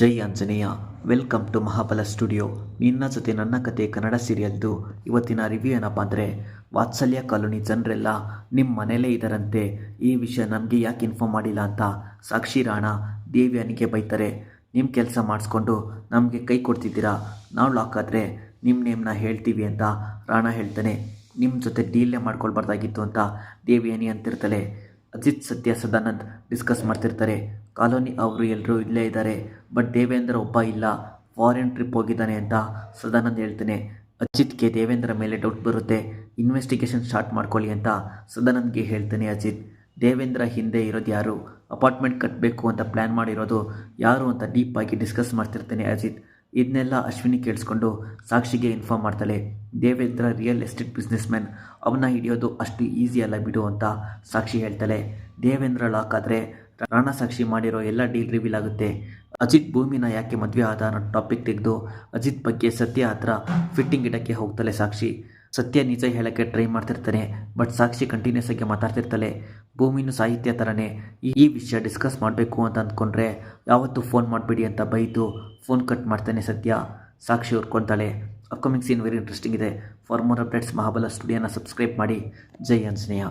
Jai Anjaneya, welcome to Mahabala studio. ನಿನ್ನ ಜೊತೆ ನನ್ನ ಕತೆ ಕನ್ನಡ ಸೀರಿಯಲ್ದು. ಇವತ್ತಿನ ರಿವ್ಯೂ ಏನಪ್ಪ ಅಂದರೆ, ವಾತ್ಸಲ್ಯ ಕಾಲೋನಿ ಜನರೆಲ್ಲ ನಿಮ್ಮ ಮನೇಲೇ ಇದರಂತೆ. ಈ ವಿಷಯ ನಮಗೆ ಯಾಕೆ ಇನ್ಫಾರ್ಮ್ ಮಾಡಿಲ್ಲ ಅಂತ ಸಾಕ್ಷಿ ರಾಣ ದೇವ್ಯಾನಿಗೆ ಬೈತಾರೆ. ನಿಮ್ಮ ಕೆಲಸ ಮಾಡಿಸ್ಕೊಂಡು ನಮಗೆ ಕೈ ಕೊಡ್ತಿದ್ದೀರಾ? ನಾವು ಲಾಕ್ ಆದರೆ ನಿಮ್ಮ ನೇಮ್ನ ಹೇಳ್ತೀವಿ ಅಂತ ರಾಣಾ ಹೇಳ್ತಾನೆ. ನಿಮ್ಮ ಜೊತೆ ಡೀಲೇ ಮಾಡ್ಕೊಳ್ಬಾರ್ದಾಗಿತ್ತು ಅಂತ ದೇವ್ಯಾನಿ ಅಂತಿರ್ತಾಳೆ. ಅಜಿತ್ ಸತ್ಯ ಸದಾನಂದ್ ಡಿಸ್ಕಸ್ ಮಾಡ್ತಿರ್ತಾರೆ. ಕಾಲೋನಿ ಅವರು ಎಲ್ಲರೂ ಇಲ್ಲೇ ಇದ್ದಾರೆ, ಬಟ್ ದೇವೇಂದ್ರ ಒಬ್ಬ ಇಲ್ಲ. ಫಾರಿನ್ ಟ್ರಿಪ್ ಹೋಗಿದ್ದಾನೆ ಅಂತ ಸದಾನಂದ್ ಹೇಳ್ತಾನೆ. ಅಜಿತ್ಗೆ ದೇವೇಂದ್ರ ಮೇಲೆ ಡೌಟ್ ಬರುತ್ತೆ. ಇನ್ವೆಸ್ಟಿಗೇಷನ್ ಸ್ಟಾರ್ಟ್ ಮಾಡ್ಕೊಳ್ಳಿ ಅಂತ ಸದಾನಂದ್ಗೆ ಹೇಳ್ತಾನೆ ಅಜಿತ್. ದೇವೇಂದ್ರ ಹಿಂದೆ ಇರೋದು ಯಾರು? ಅಪಾರ್ಟ್ಮೆಂಟ್ ಕಟ್ಟಬೇಕು ಅಂತ ಪ್ಲ್ಯಾನ್ ಮಾಡಿರೋದು ಯಾರು ಅಂತ ಡೀಪಾಗಿ ಡಿಸ್ಕಸ್ ಮಾಡ್ತಿರ್ತಾನೆ ಅಜಿತ್. ಇದನ್ನೆಲ್ಲ ಅಶ್ವಿನಿ ಕೇಳಿಸ್ಕೊಂಡು ಸಾಕ್ಷಿಗೆ ಇನ್ಫಾರ್ಮ್ ಮಾಡ್ತಾಳೆ. Devendra real estate businessman ಅವನ್ನ ಹಿಡಿಯೋದು ಅಷ್ಟು ಈಸಿ ಅಲ್ಲ ಬಿಡು ಅಂತ ಸಾಕ್ಷಿ ಹೇಳ್ತಾಳೆ. ದೇವೇಂದ್ರ ಲಾಕ್ ಆದರೆ ರಾಣ ಸಾಕ್ಷಿ ಮಾಡಿರೋ ಎಲ್ಲ ಡೀಲ್ ರಿವೀಲ್ ಆಗುತ್ತೆ. ಅಜಿತ್ ಭೂಮಿನ ಯಾಕೆ ಮದುವೆ ಆದ ಅನ್ನೋ ಟಾಪಿಕ್ ತೆಗೆದು ಅಜಿತ್ ಬಗ್ಗೆ ಸತ್ಯ ಹತ್ರ ಫಿಟ್ಟಿಂಗ್ ಇಡಕ್ಕೆ ಹೋಗ್ತಾಳೆ ಸಾಕ್ಷಿ. ಸತ್ಯ ನಿಜ ಹೇಳೋಕ್ಕೆ ಟ್ರೈ ಮಾಡ್ತಿರ್ತಾನೆ ಬಟ್ ಸಾಕ್ಷಿ ಕಂಟಿನ್ಯೂಸ್ ಆಗಿ ಮಾತಾಡ್ತಿರ್ತಾಳೆ. ಭೂಮಿನೂ ಸಾಹಿತ್ಯ ಥರನೇ ಈ ವಿಷಯ ಡಿಸ್ಕಸ್ ಮಾಡಬೇಕು ಅಂತ ಅಂದ್ಕೊಂಡ್ರೆ ಯಾವತ್ತೂ ಫೋನ್ ಮಾಡಬೇಡಿ ಅಂತ ಬೈದು ಫೋನ್ ಕಟ್ ಮಾಡ್ತಾನೆ ಸತ್ಯ. ಸಾಕ್ಷಿ ಹುರ್ಕೊತಾಳೆ. ಅಪ್ಕಮಿಂಗ್ ಸೀನ್ ವೆರಿ ಇಂಟ್ರೆಸ್ಟಿಂಗ್ ಇದೆ. ಫಾರ್ ಮೋರ್ ಅಪ್ಡೇಟ್ಸ್ ಮಹಾಬಲ ಸ್ಟುಡಿಯೋನ ಸಬ್ಸ್ಕ್ರೈಬ್ ಮಾಡಿ. ಜೈ ಆಂಜನೇಯ.